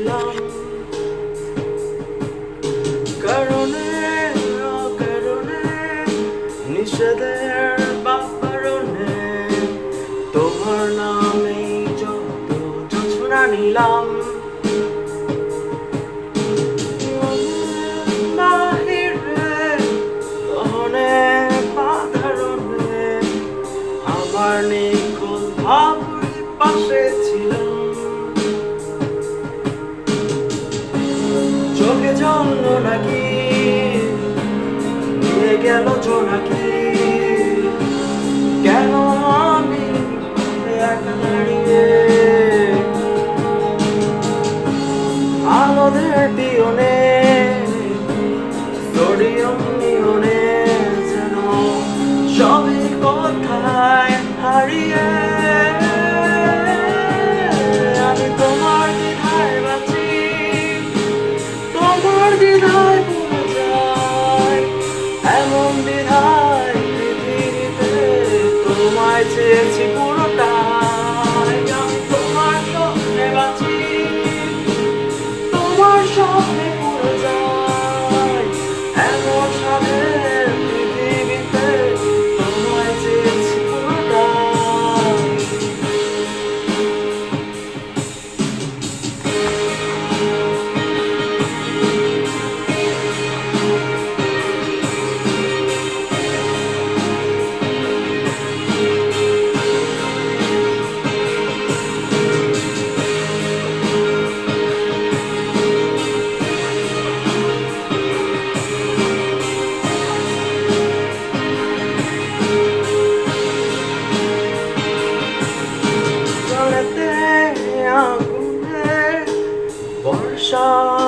ছিলাম কারণে অকারণে নিষেধের বাপারণে তোমার নামে যত যন্ত্রণা নিলাম। চোখে জল নাকি? নিয়ে গেল জোনাকি।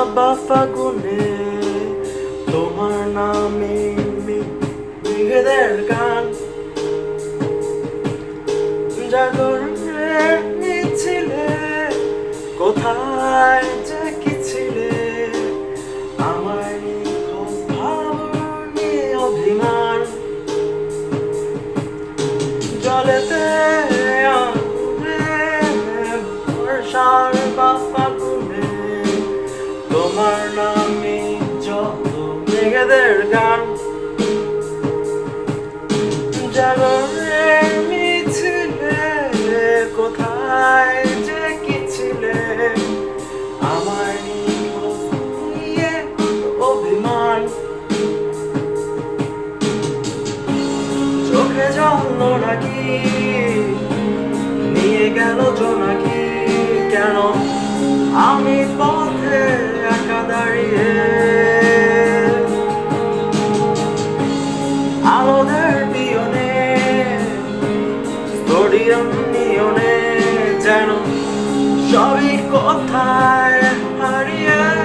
বাবা ফাগুনে তোমার নামে মেঘেদের গান। নিজেদের গান কোথায় আমার অভিমান। চোখে নাকি? নিয়ে গেল জোনাকি। কেন আমি পথ করিয়াম নিয়নে যেন সবই কথায় হারিয়ে